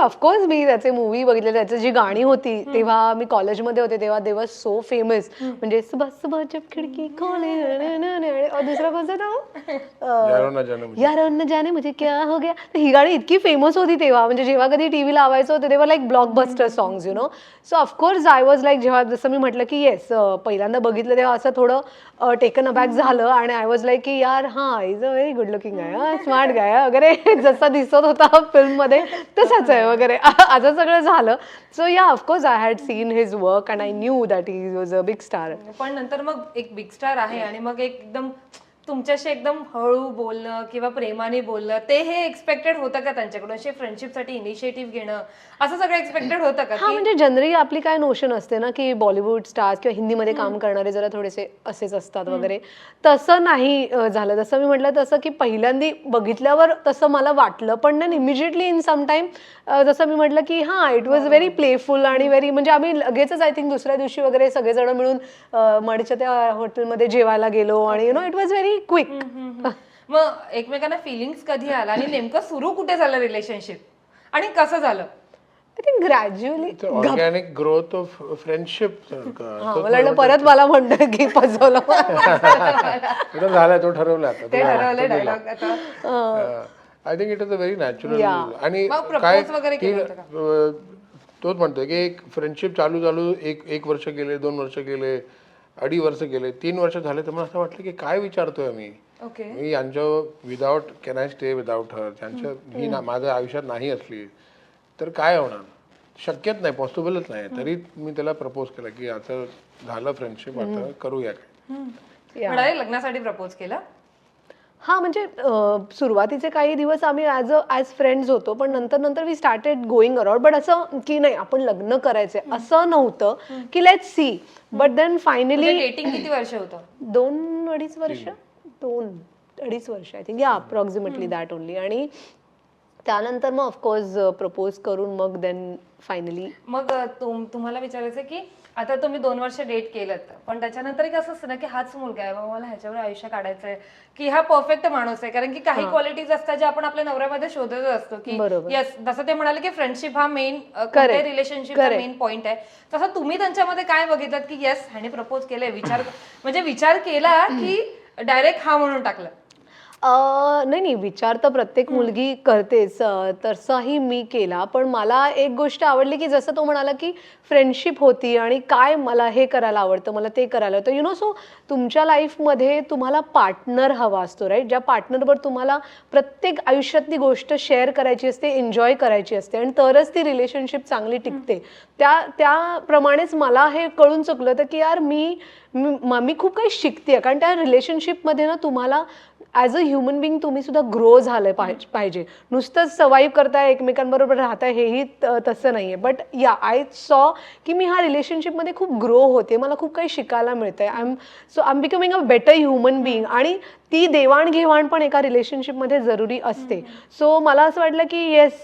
Of course मी त्याचे movie बघितले त्याची जी गाणी होती तेव्हा मी कॉलेजमध्ये होते तेव्हा देवा सो फेमस म्हणजे सुबह सुबह जब खिडकी खोले न- और दुसरा कोणता नाव यारो ना जाने मुझे. यार न जाने मुझे क्या हो गया? ही गाणी इतकी फेमस होती तेव्हा म्हणजे जेव्हा कधी टीव्ही लावायचं होतं तेव्हा like blockbuster songs you know so of course I was like जेव्हा जसं मी म्हटलं की येस पहिल्यांदा बघितलं तेव्हा असं थोडं टेकन अबॅक झालं आणि आय वॉज लाईक की यार हां is a very good looking आहे स्मार्ट गाय वगैरे. जसं दिसत होता फिल्ममध्ये तसंच आहे वगैरे. असं सगळं झालं. So yeah of course I had seen his work and I knew that he was a big star पण नंतर मग एक बिग स्टार आहे आणि मग एक एकदम तुमच्याशी एकदम हळू बोलणं किंवा प्रेमाने बोलणं ते हे एक्सपेक्टेड होतं का त्यांच्याकडून? असे फ्रेंडशिपसाठी इनिशिएटिव्ह घेणं असं सगळं एक्सपेक्टेड होतं का हा की म्हणजे जनरली आपली काय नोशन असते ना की बॉलिवूड स्टार्स किंवा हिंदीमध्ये काम करणारे जरा थोडेसे असेच असतात वगैरे. तसं नाही अं, झालं. जसं मी म्हटलं तसं की पहिल्यांदी बघितल्यावर तसं मला वाटलं पण ना इमिजिएटली इन सम टाइम जसं मी म्हटलं की हां इट वॉज व्हेरी प्लेफुल आणि व्हेरी म्हणजे आम्ही लगेचच आय थिंक दुसऱ्या दिवशी वगैरे सगळेजण मिळून अं, मडच्या त्या हॉटेलमध्ये जेवायला गेलो आणि you know it was very quick मग एकमेकांना फिलिंग्स कधी आला आणि नेमकं सुरू कुठे झालं रिलेशनशिप आणि कसं झालं? I think gradually organic growth of friendship हा मला परत मला म्हणतं की फसवलं. झालाय तो ठरवला आता ते ठरवलंय डायलॉग आता. I think it is a very natural. आणि काय तोच म्हणतोय की एक फ्रेंडशिप चालू चालू एक एक वर्ष गेले दोन वर्ष गेले. अडी वर्ष गेले तीन वर्ष झाले तर मला असं वाटलं की काय विचारतोय मी? ओके. मी यांच्या without can I stay without her त्यांच्या ही ना माझ्या आयुष्यात नाही असली तर काय होणार? शक्यच नाही पॉसिबलच नाही. तरी मी त्याला प्रपोज केलं की आता झालं फ्रेंडशिप आता करूया. काय लग्नासाठी प्रपोज केलं? हा म्हणजे सुरुवातीचे काही दिवस आम्ही ॲज अ ॲज फ्रेंड्स होतो पण नंतर नंतर we started going around but असं की नाही आपण लग्न करायचंय. असं नव्हतं की let see but then finally dating किती वर्ष होतं? दोन अडीच वर्ष? दोन अडीच वर्ष I think yeah approximately that only आणि त्यानंतर मग ऑफकोर्स प्रपोज करून मग देन फायनली मग तुम्हाला विचारायचं की आता तुम्ही दोन वर्ष डेट केलं पण त्याच्यानंतर एक असं असतं ना की हाच मुलगा आहे बाबा मला ह्याच्यावर आयुष्य काढायचं आहे की हा परफेक्ट माणूस आहे कारण की काही क्वालिटीज असतात ज्या आपण आपल्या नवऱ्यामध्ये शोधत असतो की. येस जसं ते म्हणाले की फ्रेंडशिप हा मेन Correct. मेन पॉईंट आहे. तसं तुम्ही त्यांच्यामध्ये काय बघितलं की येस ह्याने प्रपोज केलंय विचार म्हणजे विचार केला की डायरेक्ट हा म्हणून टाकलं. नाही नाही विचार तर प्रत्येक मुलगी करतेच. तसाही मी केला. पण मला एक गोष्ट आवडली की जसं तो म्हणाला की फ्रेंडशिप होती आणि काय मला हे करायला आवडतं मला ते करायला होतं यु नो सो तुमच्या लाईफमध्ये तुम्हाला पार्टनर हवा असतो राईट ज्या पार्टनरवर तुम्हाला प्रत्येक आयुष्यातली गोष्ट शेअर करायची असते एन्जॉय करायची असते आणि तरच ती रिलेशनशिप चांगली टिकते. त्या त्याप्रमाणेच मला हे कळून चुकलं होतं की यार म- मी खूप काही शिकते कारण त्या रिलेशनशिपमध्ये ना तुम्हाला ॲज अ ह्युमन बिंग तुम्ही सुद्धा ग्रो झालं पाहिजे पाहिजे. नुसतंच सर्वाईव्ह करताय एकमेकांबरोबर राहताय हेही तसं नाही आहे बट या आय सॉ की मी ह्या रिलेशनशिपमध्ये खूप ग्रो होते. मला खूप काही शिकायला मिळतंय. I am so I am becoming a better human being आणि ती देवाणघेवाण पण एका रिलेशनशिपमध्ये जरुरी असते. सो मला असं वाटलं की yes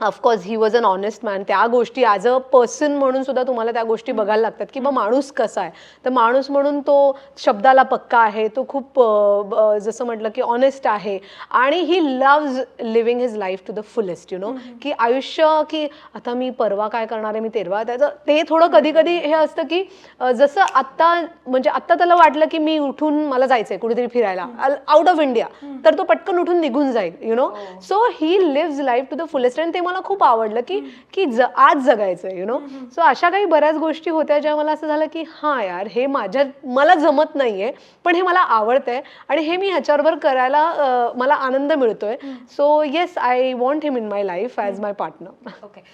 of course he was an honest man त्या गोष्टी ॲज अ पर्सन म्हणून सुद्धा तुम्हाला त्या गोष्टी बघायला लागतात की बा माणूस कसा आहे. तर माणूस म्हणून तो शब्दाला पक्का आहे तो खूप जसं म्हटलं की ऑनेस्ट आहे. आणि he loves living his life to the fullest you know की आयुष्य की आता मी परवा काय करणार आहे मी तेरवा त्याचं ते थोडं कधी कधी हे असतं की जसं आत्ता म्हणजे आत्ता त्याला वाटलं की मी उठून मला जायचंय कुठेतरी फिरायला आउट ऑफ इंडिया तर तो पटकन उठून निघून जाईल you know so he lives life to the fullest आणि ते मला खूप आवडलं की की ज आज जगायचं यु नो सो अशा काही बऱ्याच गोष्टी होत्या ज्या मला असं झालं की हां यार हे माझ्या मला जमत नाहीये पण हे मला आवडतंय आणि हे मी ह्याच्याबरोबर करायला मला आनंद मिळतोय. So yes I want him in my life as my partner okay